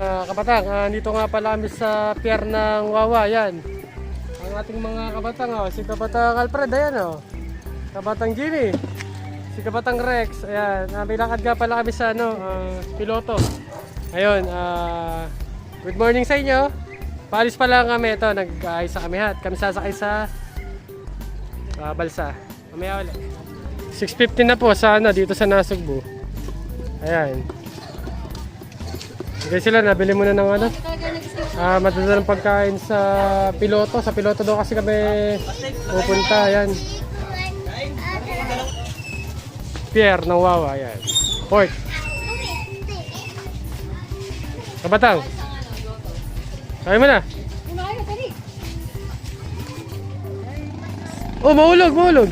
Ah, kabatang, ah, dito nga pala kami sa pier ng Wawa, yan. Ang ating mga kabatang, oh, si Kabatang Alfred, ayan oh. Kabatang Jimmy, si Kabatang Rex, ayan. Ah, may lakad nga pala kami sa ano, ah, piloto. Ayun, ah, good morning sa inyo. Paalis pa lang kami, ito, nag-aayos sa kami hat. Kami sasakay sa ah, balsa. Mamaya ulit. 6.50 na po sa ano, dito sa Nasugbu. Ayan. Okay sila, nabili muna ng ano. Ah, madadalang pagkain sa piloto. Sa piloto daw kasi kami pupunta. Ayan. Pier ng Wawa. Ayan. Port. Kabatang. Kaya mo na. Oh, mahulog, mahulog.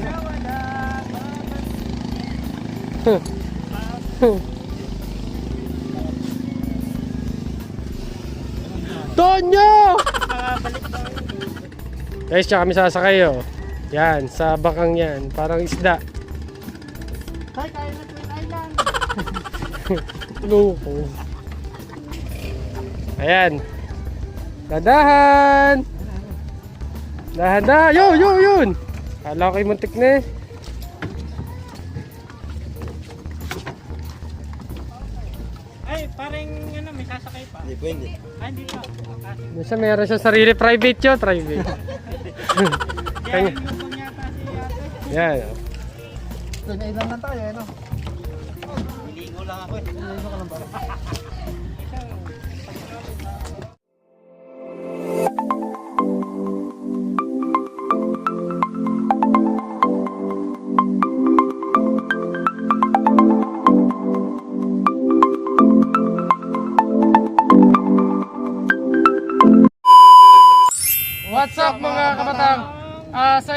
Huh. Tonyo! Guys, tsaka kami sasakay oh. Yan, sa bakang yan. Parang isda. Tay, kaya na Twin Island. Loko. Ayan. Dadahan! Dahan-dahan! Yo, yo, yun! Kala ko kayo muntik na eh. Hindi hindi pa. Yung siya meron siya sarili private yun, private. Kaya Kanya. Yan. Twin Island lang tayo, ano? Niligo lang ako eh. Niligo ka lang ba?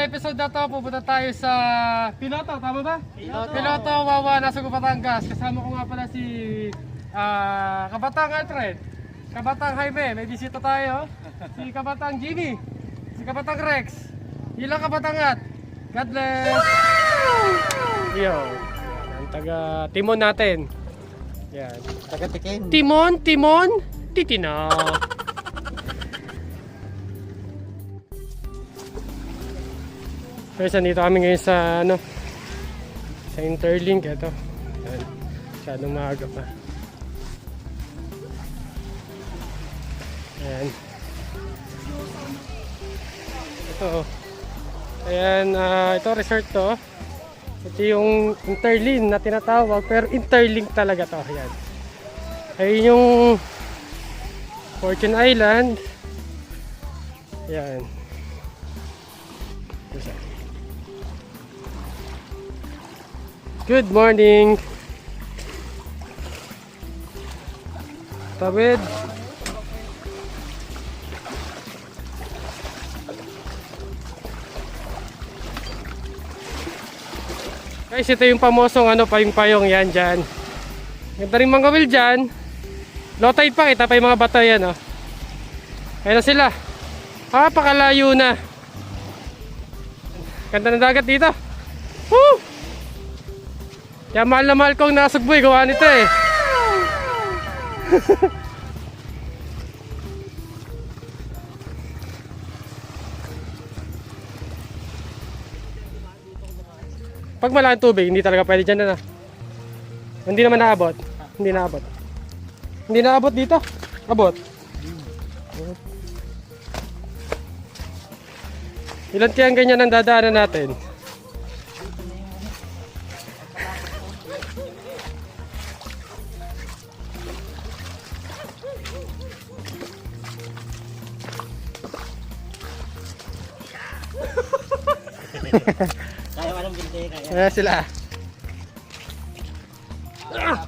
episode na to, pupunta tayo sa Piloto, tama ba? Piloto. Piloto, Wawa, nasa Batangas. Kasama ko nga pala si ah, Kabatang Alfred, Kabatang Jaime, may bisita tayo. Si Kabatang Jimmy, si Kabatang Rex, ilang Kabatangat. God bless! Yo, ang taga Timon natin. Yan. Taga-tikin. Timon, Timon, Titina. Guys, nandito kami ngayon sa ano sa Interlink ito. Yan. Masyadong maaga pa. Ayan. Ito oh. Ayan, ah, ito resort to. Ito yung Interlink na tinatawag pero Interlink talaga to. Ayan. Ayun yung Fortune Island. Ayan. Isa. Good morning. Tawid. Guys, ito yung pamosong ano, payong-payong yan dyan. Ganda rin mga will dyan. Low pa, kita pa yung mga bata yan, oh. Ayan na sila. Ah, pakalayo na. Ganda ng dagat dito. Kaya mahal na mahal kong nasugboy, gawa nito eh. Pag malaking tubig, hindi talaga pwede dyan na. Hindi naman naabot. Hindi naabot. Hindi naabot dito. Abot. Ilan kaya ang ganyan ang dadaanan natin? Ayan sila. Ah!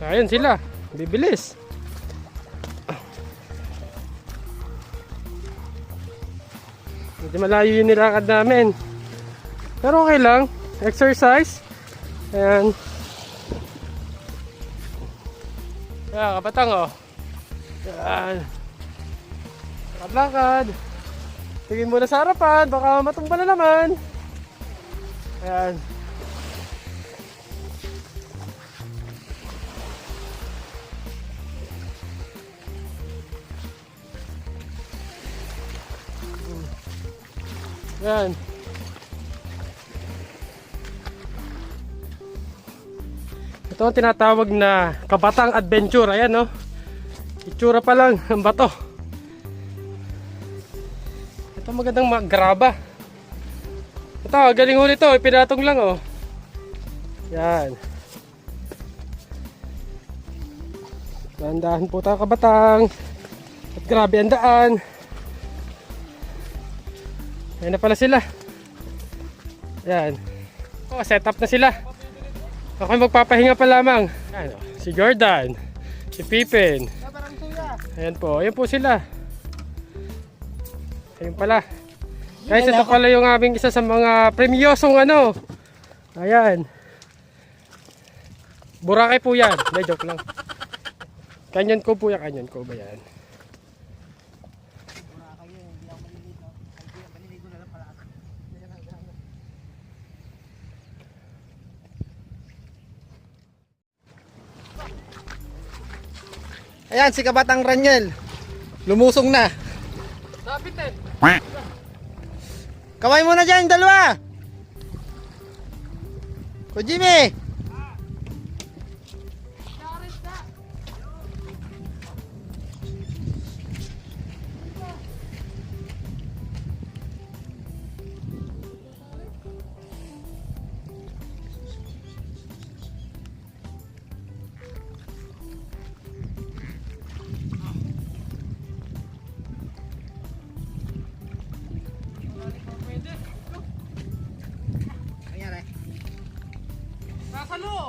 Ayan sila. Bibilis. Medyo malayo yung nilakad namin. Pero okay lang. Exercise. Ayan. Ayan, kapatang oh. Ayan. Lakad-lakad. Tingin muna sa harapan, baka matumba na naman. Ayan. Ayan. Ito ang tinatawag na kabatang adventure. Ayan, no? Itsura pa lang ang bato. Ito magandang magraba. Ito, galing huli to. Ipinatong lang, oh. Yan. Dahan-dahan po tayo kabatang. At grabe ang daan. Ayan na pala sila. Yan. Oh, set up na sila. Ako magpapahinga pa lamang. Ano, si Jordan, si Pippen. Ayan po, ayan po sila. Ayun pala. Guys, ito pala yung aming isa sa mga premyosong ano. Ayan. Boracay po yan. Hindi, joke lang. Kanyon ko po yan. Kanyon ko ba yan? Ayan, si Kabatang Ranyel. Lumusong na. Kamay mo na dyan, dalawa! Ko Jimmy!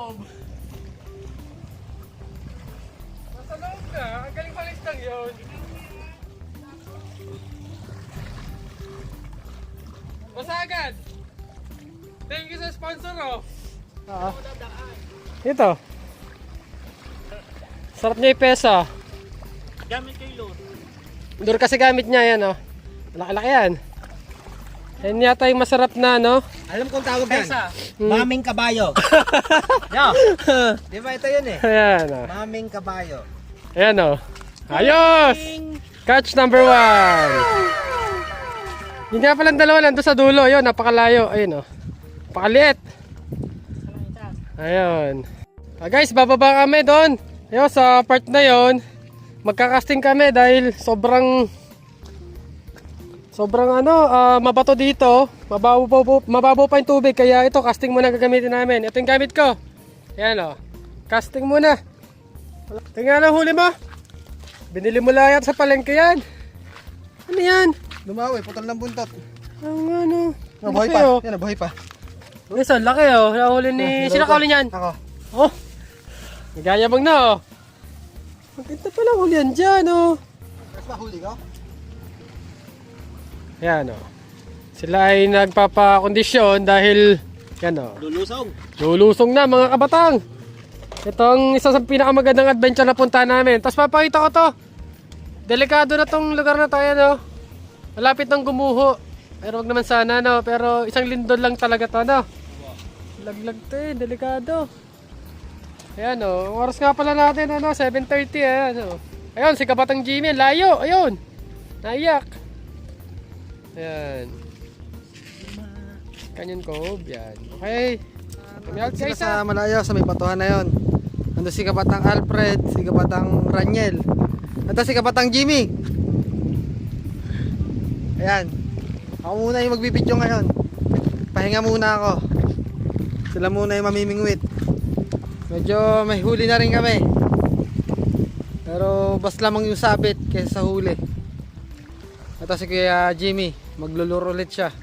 Loob. Nasa loob na. Ang galing palis lang yun. Basta agad. Thank you sa sponsor oh. Oo. Ito. Sarap niya ipesa. Gamit kay Lord. Dur kasi gamit niya yan oh. Laki-laki yan. Yan yata yung masarap na no. Alam kong tawag yan. Pesa. Maming kabayo. Yo. Di ba ito yun eh? Ayan oh. Maming kabayo. Ayan oh. Ayos! Catch number one. Yun nga palang dalawa nandun sa dulo. Ayun, napakalayo. Ayun oh. Napakaliit. Ayun. Ah, guys, bababa kami doon. Ayun, sa part na yon magkakasting kami dahil sobrang sobrang ano, ah, mabato dito. Mababaw, po- mababaw pa yung tubig. Kaya ito, casting muna gagamitin namin. Ito yung gamit ko. Ayan oh. Casting muna. Tingnan ang huli mo. Binili mo layat sa palengke yan. Ano yan? Lumawi, putol ng buntot. Ang ano? Nabuhay laki, pa. oh. Yan, nabuhay pa. Ang laki oh. Nahuli ni... Sino kahuli niyan? Ako. Oh! Nagayabang na oh. Ang ganda pala huli yan dyan oh. Mas mahuli ko? Yan oh. Sila ay nagpapakondisyon dahil yan oh. Lulusong. Lulusong na mga kabatang. Ito ang isa sa pinakamagandang adventure na punta namin. Tapos papakita ko to. Delikado na tong lugar na tayo no. Malapit ng gumuho. Pero wag naman sana no. Pero isang lindol lang talaga to no. Laglag to eh. Delikado. Ayan o. Oras nga pala natin ano. 7.30 ayan o. Ayun si Kabatang Jimmy. Layo. Ayun. Naiyak. Ayan. Canyon Cove. Yan. Okay. Kami out Sila guys sa ha. malayo, sa may batuhan na yon. Ando si Kabatang Alfred, si Kabatang Ranyel. Ito si Kabatang Jimmy. Ayan. Ako muna yung magbibidyo ngayon. Pahinga muna ako. Sila muna yung mamimingwit. Medyo may huli na rin kami. Pero bas lamang yung sabit kaysa sa huli. Ito si Kuya Jimmy. Magluluro ulit siya.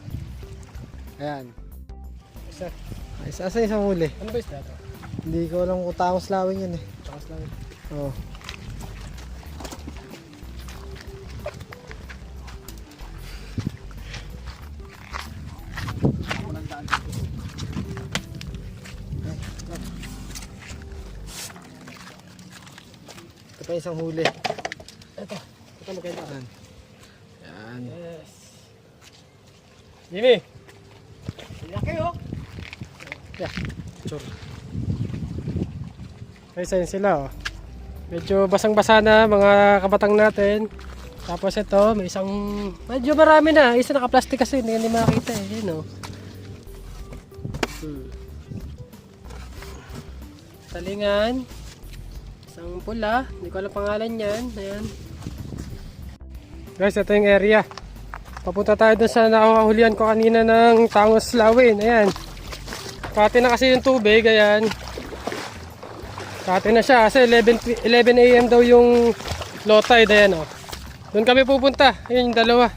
Ayan. Isa. Ay, asa isang huli? Ano ba isda to? Hindi ko alam kung tangos lawin yan eh. Takas lang. Oo. Ito pa isang huli. Ito maganda. Yan. Yan. Yes. Jimmy. Laki oh. Sure. Guys, ayun sila oh. Medyo basang-basa na mga kabatang natin. Tapos ito, may isang, medyo marami na. Isa naka-plastic kasi, hindi hindi makita eh. Yun o. Hmm. Talingan. Isang pula. Hindi ko alam pangalan yan. Ayan. Guys, ito yung area. Papunta tayo dun sa nakahulihan ko kanina ng tangos lawin. Ayan. Kati na kasi yung tubig. Ayan. Kati na siya kasi 11, 11 a.m. daw yung low tide. Ayan o. Doon kami pupunta. Ayan yung dalawa.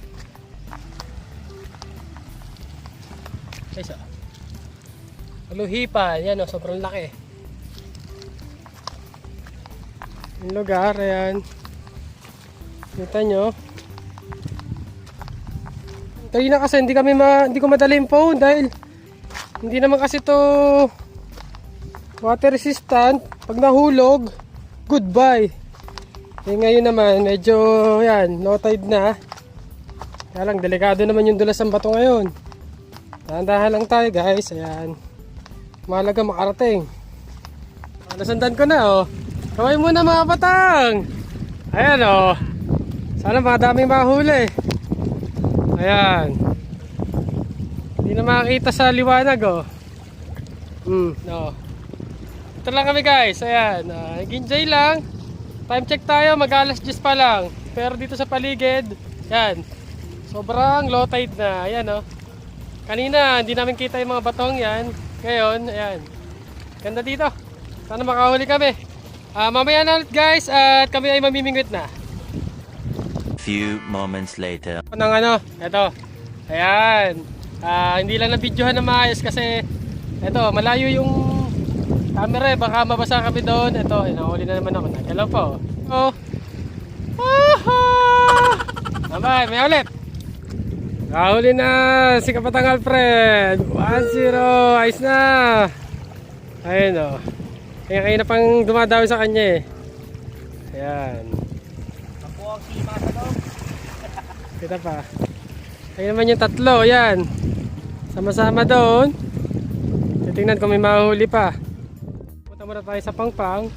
Guys, oh. Aluhipa. Ayan o. Sobrang laki. Yung lugar. Ayan. Kita nyo. Tayo na kasi hindi kami ma, hindi ko madala yung phone dahil hindi naman kasi to water resistant. Pag nahulog, goodbye. Eh ngayon naman, medyo yan, low tide na. Kaya lang, delikado naman yung dulas ng bato ngayon. Dahan-dahan lang tayo guys, ayan. Mahalaga makarating. Oh, nasundan ko na oh. Kaway muna mga batang. Ayan oh. Sana madaming mahuli. Ayan. Hindi na makakita sa liwanag oh. Hmm, no. Ito lang kami guys. Ayan. Uh, enjoy lang. Time check tayo. Mag alas 10 pa lang. Pero dito sa paligid, yan. Sobrang low tide na. Ayan oh. Kanina, hindi namin kita yung mga batong yan. Ngayon, ayan. Ganda dito. Sana makahuli kami. Ah, mamaya na ulit guys at kami ay mamimingwit na. Few moments later. ng ano, eto. Ayan. Ah, hindi lang na-videohan na maayos kasi eto, malayo yung camera eh. Baka mabasa kami doon. Eto, inahuli na naman ako. Nagalaw po. Oh. Aha! Abay, may ulit. Nahuli na si Kapatang Alfred. 1-0. Ayos na. Ayun o. Kaya kayo na pang dumadawi sa kanya eh. Ayan. Kita pa. Ayun naman yung tatlo, yan. Sama-sama doon. Titingnan kung may mahuli pa. Punta muna tayo sa Pangpang.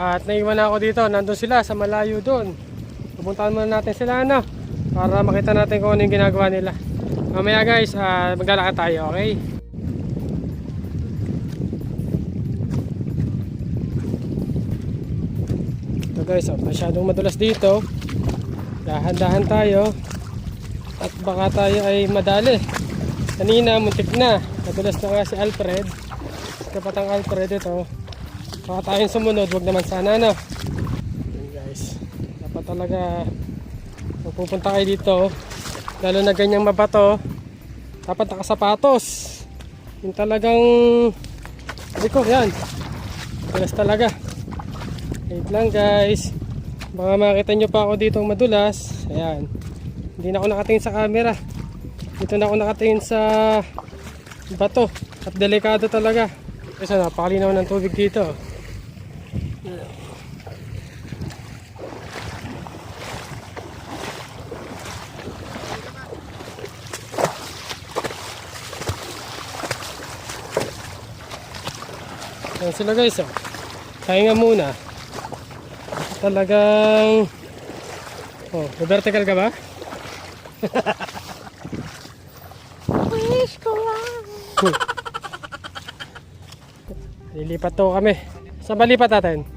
At naiwan na ako dito. Nandun sila sa malayo doon. Pupuntahan muna natin sila ano. Para makita natin kung ano yung ginagawa nila. Mamaya guys, uh, maglalakad tayo, okay? Guys, oh, masyadong madulas dito. Dahan-dahan tayo. At baka tayo ay madali. Kanina, muntik na. Nadulas na nga si Alfred. Kapatang Alfred ito. Baka tayong sumunod, wag naman sana no. Yun guys. Dapat talaga magpupunta kayo dito. Lalo na ganyang mabato. Dapat nakasapatos. Yung talagang Sabi ko, yan. Madulas talaga. Wait lang guys. Baka makita nyo pa ako dito madulas. Ayan. Hindi na ako nakatingin sa camera. Dito na ako nakatingin sa bato. At delikado talaga. Kasi napakalinaw ng tubig dito. Ayan sila guys oh. Kaya nga muna. Talagang Oh, vertical ka ba? Wish ko lang. Lilipat to kami. Saan ba lipat natin?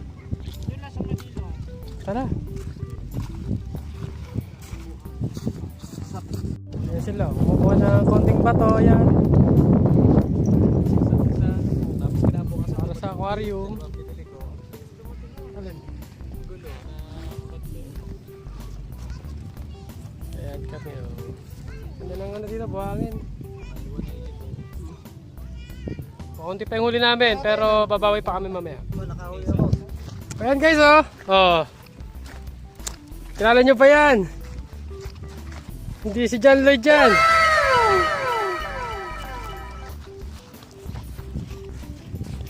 Kaunti pa yung huli namin, pero babawi pa kami mamaya. Ayan guys, oh. Oh. Kilala nyo pa yan? Hindi si John Lloyd yan.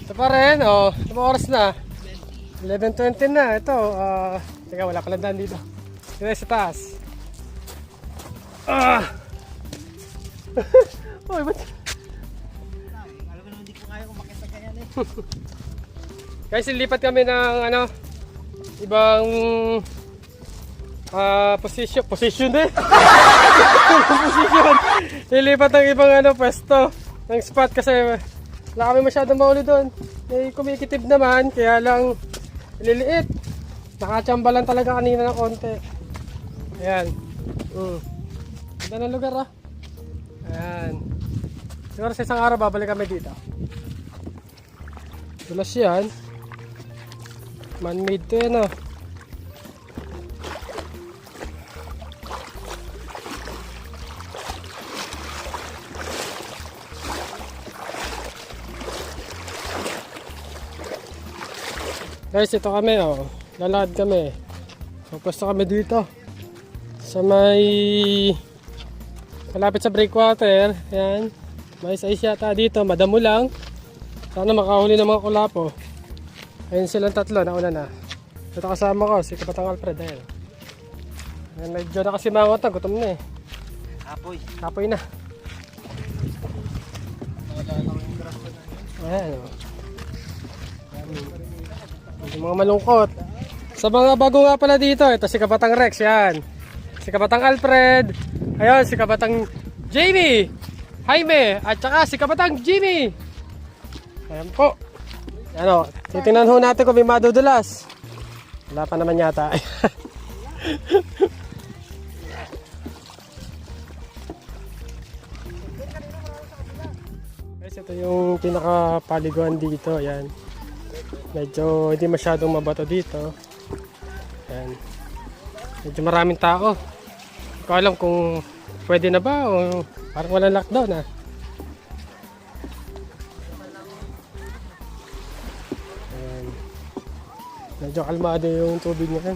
Ito pa rin, oh. Ito oras na. 11.20 na. Ito, ah. teka, wala pala daan dito. Dito sa taas. Ah! Oy, ba't? Guys, ilipat kami ng ano, ibang ah, position, position eh. position. Lilipat ng ibang ano, pwesto ng spot kasi wala kami masyadong mauli doon. May kumikitib naman, kaya lang liliit. Nakachamba lang talaga kanina ng konti. Ayan. Mm. Ganda ng lugar ah. Ayan. Siguro sa isang araw babalik kami dito. Dulas yan. Man-made to yan ah. Guys, ito kami oh. Lalakad kami. So, kami dito. Sa may... Malapit sa breakwater. Ayan. May size yata dito. Madamo lang. Sana makahuli ng mga kulapo. Ayun silang tatlo. Nauna na. Ito kasama ko. Si Kapatang Alfred. Ayan. Ayan, medyo na. Gutom na eh. Apoy. Tapoy na. Ayan o. Yung mga malungkot. Sa mga bago nga pala dito, ito si Kabatang Rex, yan. Si Kabatang Alfred. Ayun, si Kabatang Jamie. Jaime. At saka si Kabatang Jimmy. Ayan po. Ano, titingnan ho natin kung may madudulas. Wala pa naman yata. Guys, ito yung pinaka-paliguan dito. Ayan. Medyo hindi masyadong mabato dito. Ayan. Medyo maraming tao. Hindi ko alam kung pwede na ba o parang walang lockdown ah. Medyo kalmado yung tubig ngayon.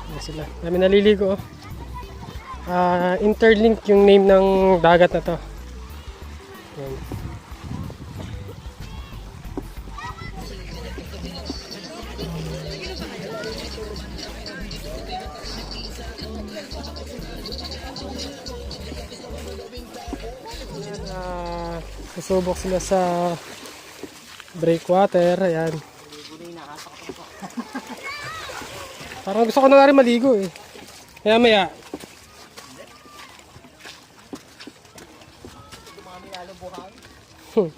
Ayan sila. Dami naliligo oh. Ah, interlink yung name ng dagat na to. Ayan. Ayan, ah, susubok sila sa breakwater. Ayan. Parang gusto ko na rin maligo eh. Kaya maya. Hmm.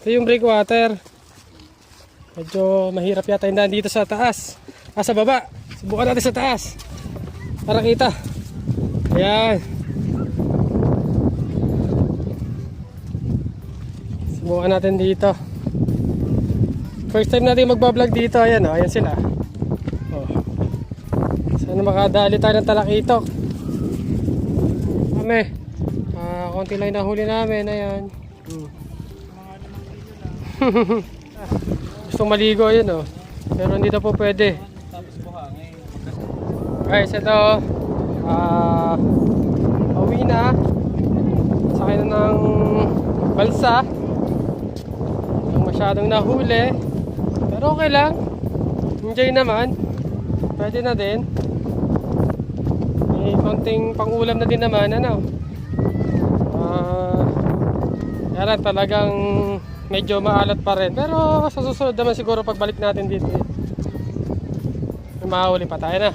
Ito yung breakwater. Medyo mahirap yata yung dito sa taas. Ah, sa baba. Subukan natin sa taas. Para kita. Ayan. Subukan natin dito. First time natin magbablog dito. Ayan o. ayan sila. Sana makadali tayo ng talakitok. Kami. Ah, konti lang nahuli namin. Ayan. Hmm. Gustong maligo yun oh. Pero hindi na po pwede. Guys, ito. Ah, pauwi na. Sakay na ng balsa. Masyadong nahuli. Pero okay lang. Enjoy naman. Pwede na din. Konting pangulam na din naman. Ano? Ah, yan talagang medyo maalat pa rin. Pero sa susunod naman siguro pagbalik natin dito. Eh. Mahuli pa tayo na.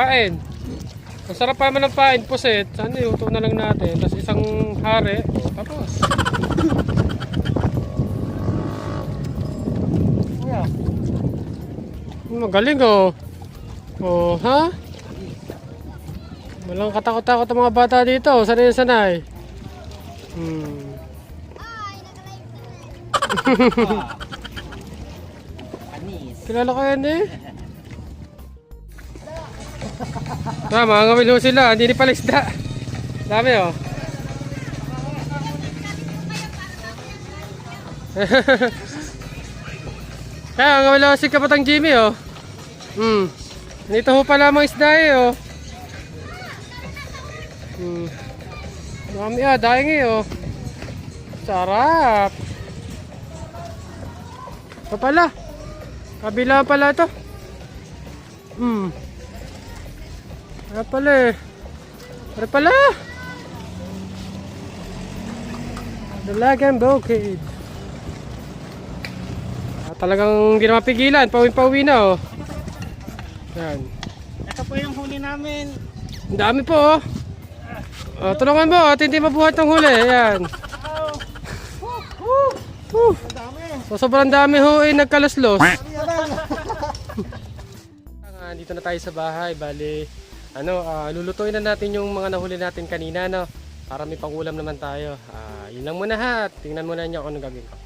oh. Magpain. Ang sarap pa naman ng pain, puset. Sana iuto na lang natin. Tapos isang hari. Oh, tapos. Kuya. Magaling oh. Oh, ha? Walang katakot-takot ang mga bata dito. Sanay na sanay. Hmm. Kilala ko yan eh. Ah, mga ngawil sila. Hindi pala isda. Dami oh. Kaya ang ngawil si Kapatang Jimmy oh. Hmm. Dito ho pala mga isda eh oh. Hmm. Dami ah, daing eh oh. Sarap. Ito pala. Kabila pala to. Hmm. Ano pala eh. Ano pala? Dalagang bukid. Ah, talagang hindi na mapigilan. Pauwi-pauwi na oh. Yan. Ito po yung huli namin. Ang dami po oh. Oh, tulungan mo at hindi mabuhat ng huli. Ayan. Woo. So, sobrang dami ho eh, nagkalaslos. Ah, dito na tayo sa bahay. Bali, ano, ah, lulutuin na natin yung mga nahuli natin kanina, no? Para may pangulam naman tayo. Ah, yun lang muna ha. Tingnan muna niyo kung ano gagawin ko.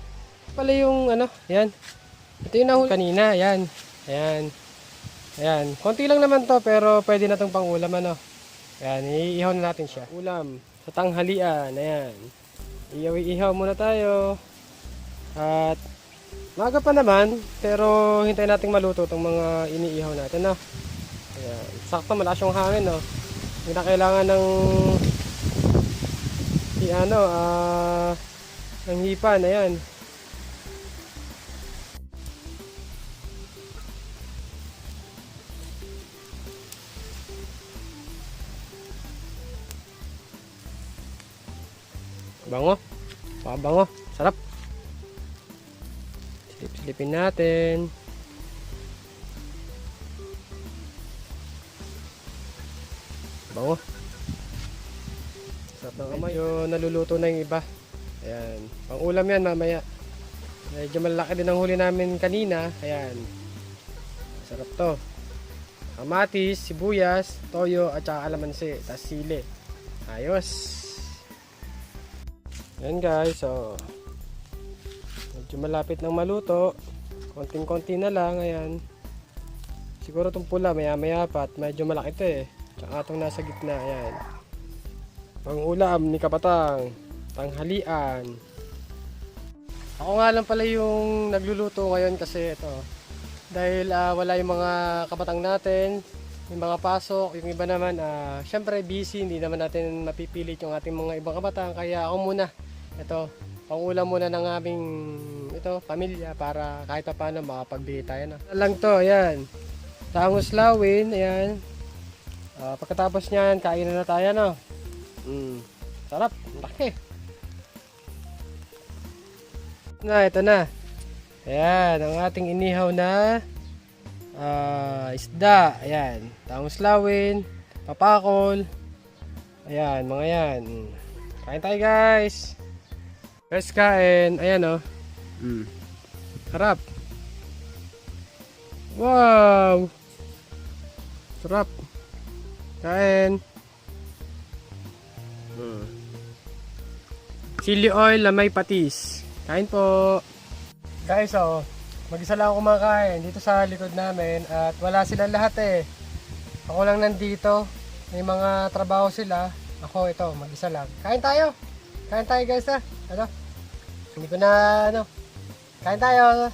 Pala yung ano, yan. Ito yung nahuli kanina, yan. Ayan. Ayan. Konti lang naman to, pero pwede na tong pangulam, ano? Ayan, iihaw na natin siya. Ulam sa tanghalian, ayan. Ihaw-ihaw muna tayo. At maga pa naman, pero hintayin nating maluto itong mga iniihaw natin, no? Ayan. Sakto, malakas yung hangin, no? Hindi na kailangan ng i ano, ah, ng hipan, ayan. Bango. Pabango. Sarap. Silip-silipin natin. Bango. Sarap ng kamay. Yung naluluto na yung iba. Ayan. Pang ulam yan mamaya. Medyo malaki din ang huli namin kanina. Ayan. Sarap to. Kamatis, sibuyas, toyo, at saka alamansi. Tapos sili. Ayos. Yan guys, so medyo malapit ng maluto. Konting-konti na lang, ayan. Siguro itong pula, maya-maya pa at medyo malaki ito eh. Tsaka itong nasa gitna, ayan. Pang ulam ni Kapatang, tanghalian. Ako nga lang pala yung nagluluto ngayon kasi ito. Dahil ah, wala yung mga kapatang natin, yung mga pasok, yung iba naman, ah, syempre busy, hindi naman natin mapipilit yung ating mga ibang kabataan. Kaya ako muna, ito, pangulam muna ng aming ito, pamilya para kahit pa paano makapagbili tayo. No? Lang to, ayan. Tangos lawin, ayan. Ah, pagkatapos niyan, kain na tayo, no? Mm, sarap, laki. Na, ito na. Ayan, ang ating inihaw na ah, isda. Ayan, tangos lawin, papakol. Ayan, mga yan. Kain tayo guys. Guys, kain. Ayan oh. Mm. Sarap. Wow. Sarap. Kain. Mm. Chili oil na may patis. Kain po. Guys, oh. Mag-isa lang ako kumakain dito sa likod namin at wala silang lahat eh. Ako lang nandito. May mga trabaho sila. Ako ito, mag-isa lang. Kain tayo. Kain tayo guys ha. Ano? Hindi ko na ano. Kain tayo.